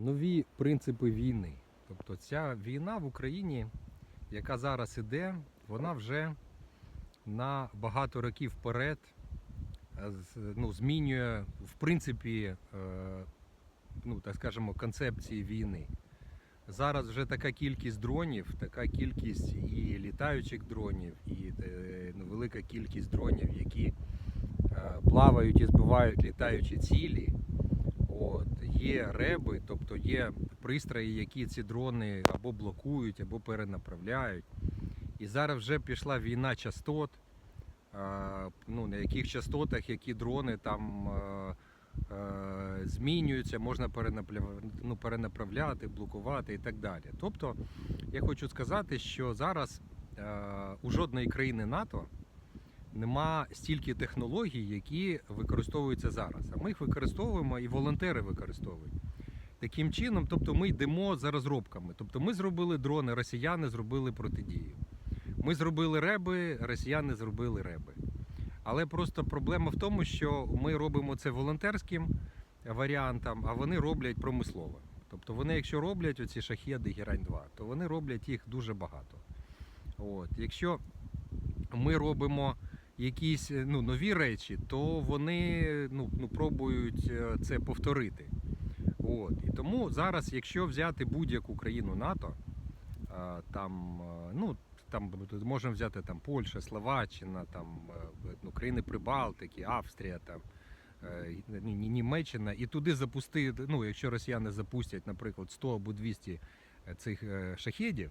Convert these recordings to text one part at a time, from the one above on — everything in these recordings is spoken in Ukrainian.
нові принципи війни. Тобто ця війна в Україні, яка зараз іде, вона вже на багато років вперед е, ну, змінює в принципі, е, ну так скажемо, концепції війни. Зараз вже така кількість дронів, така кількість і літаючих дронів, і е, ну, велика кількість дронів, які плавають і збивають літаючі цілі. Є реби, тобто є пристрої, які ці дрони або блокують, або перенаправляють. І зараз вже пішла війна частот, ну, на яких частотах які дрони там змінюються, можна ну, перенаправляти, блокувати і так далі. Тобто, я хочу сказати, що зараз у жодної країни НАТО нема стільки технологій, які використовуються зараз. А ми їх використовуємо і волонтери використовують. Таким чином, тобто ми йдемо за розробками. Тобто ми зробили дрони, росіяни зробили протидію. Ми зробили реби, росіяни зробили реби. Але просто проблема в тому, що ми робимо це волонтерським варіантом, а вони роблять промислово. Тобто вони, якщо роблять оці шахеди Герань 2, то вони роблять їх дуже багато. От. Якщо ми робимо якісь е, ну, нові речі, то вони ну, ну, пробують е, це повторити. От. І тому зараз, якщо взяти будь-яку країну НАТО, там, е, ну, там можемо взяти там, Польща, Словаччина, там, ну, країни Прибалтики, Австрія, там, Ні- Ні- Німеччина, і туди запустити, ну, якщо росіяни запустять, наприклад, 100 або 200 цих шахедів,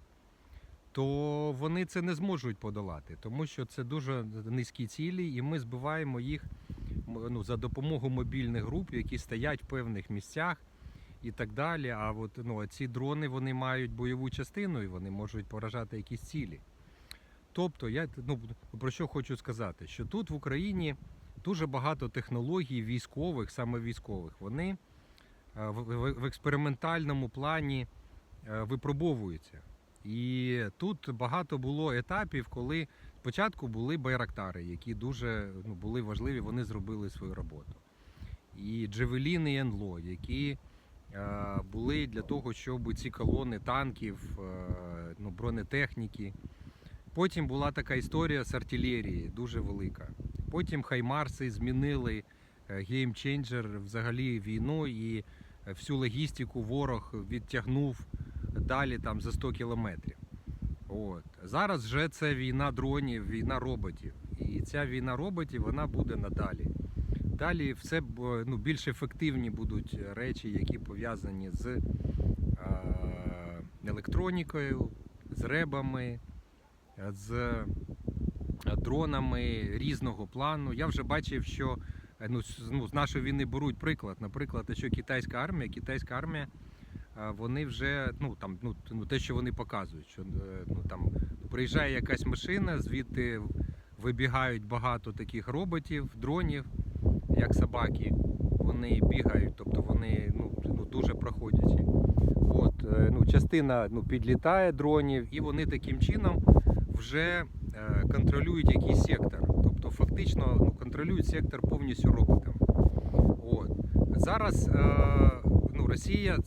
то вони це не зможуть подолати, тому що це дуже низькі цілі, і ми збиваємо їх ну, за допомогою мобільних груп, які стоять в певних місцях і так далі. А от ну, ці дрони вони мають бойову частину і вони можуть поражати якісь цілі. Тобто, я ну, про що хочу сказати, що тут в Україні дуже багато технологій військових, саме військових, вони е, в, експериментальному плані е, випробовуються. І тут багато було етапів, коли спочатку були байрактари, які дуже ну, були важливі, вони зробили свою роботу. І Джевеліни і НЛО, які е, були для того, щоб ці колони танків, е, ну, бронетехніки. Потім була така історія з артилерії, дуже велика. Потім Хаймарси змінили геймченджер взагалі війну і всю логістику ворог відтягнув далі там за 100 кілометрів. От. Зараз вже це війна дронів, війна роботів. І ця війна роботів вона буде надалі. Далі все ну, більш ефективні будуть речі, які пов'язані з е, електронікою, з ребами, з е, дронами різного плану. Я вже бачив, що е, ну, з, ну, з нашої війни беруть приклад. Наприклад, те, що китайська армія, китайська армія, вони вже ну там ну, ну те, що вони показують, що е, ну там приїжджає якась машина, звідти вибігають багато таких роботів, дронів, як собаки. Вони бігають, тобто вони ну, ну дуже проходячі. От, е, ну, частина ну, підлітає дронів, і вони таким чином вже е, контролюють якийсь сектор. Тобто фактично ну, контролюють сектор повністю роботами. От. Зараз е, ну, Росія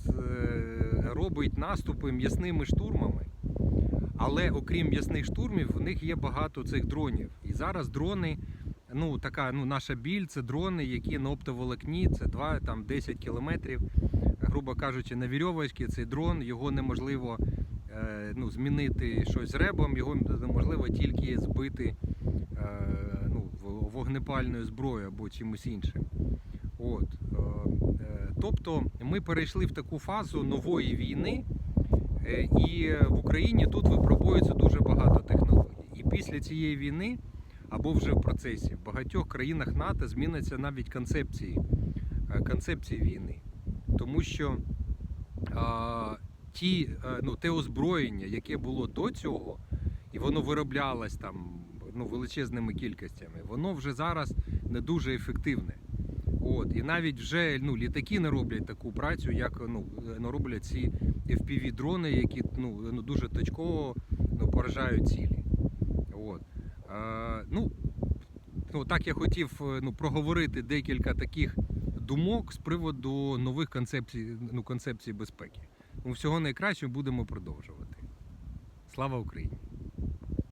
робить наступи м'ясними штурмами, але окрім м'ясних штурмів, в них є багато цих дронів. І зараз дрони, ну така ну, наша біль, це дрони, які на оптоволокні, це 2, там 10 кілометрів. Грубо кажучи, на вірьовочці цей дрон, його неможливо е, ну, змінити щось з ребом, його неможливо тільки збити е, ну, вогнепальною зброєю або чимось іншим. От, е, е, тобто ми перейшли в таку фазу нової війни, е, і в Україні тут випробується дуже багато технологій. І після цієї війни, або вже в процесі, в багатьох країнах НАТО зміниться навіть концепції, е, концепції війни. Тому що а, ті, е, ну, те озброєння, яке було до цього, і воно вироблялось там ну, величезними кількостями, воно вже зараз не дуже ефективне. От, і навіть вже ну, літаки не роблять таку працю, як ну, ну, роблять ці FPV-дрони, які ну, ну, дуже точково ну, поражають цілі. От. Е, ну, ну, так я хотів е, ну, проговорити декілька таких думок з приводу нових концепцій, ну, концепцій безпеки. Ну, всього найкращого будемо продовжувати. Слава Україні!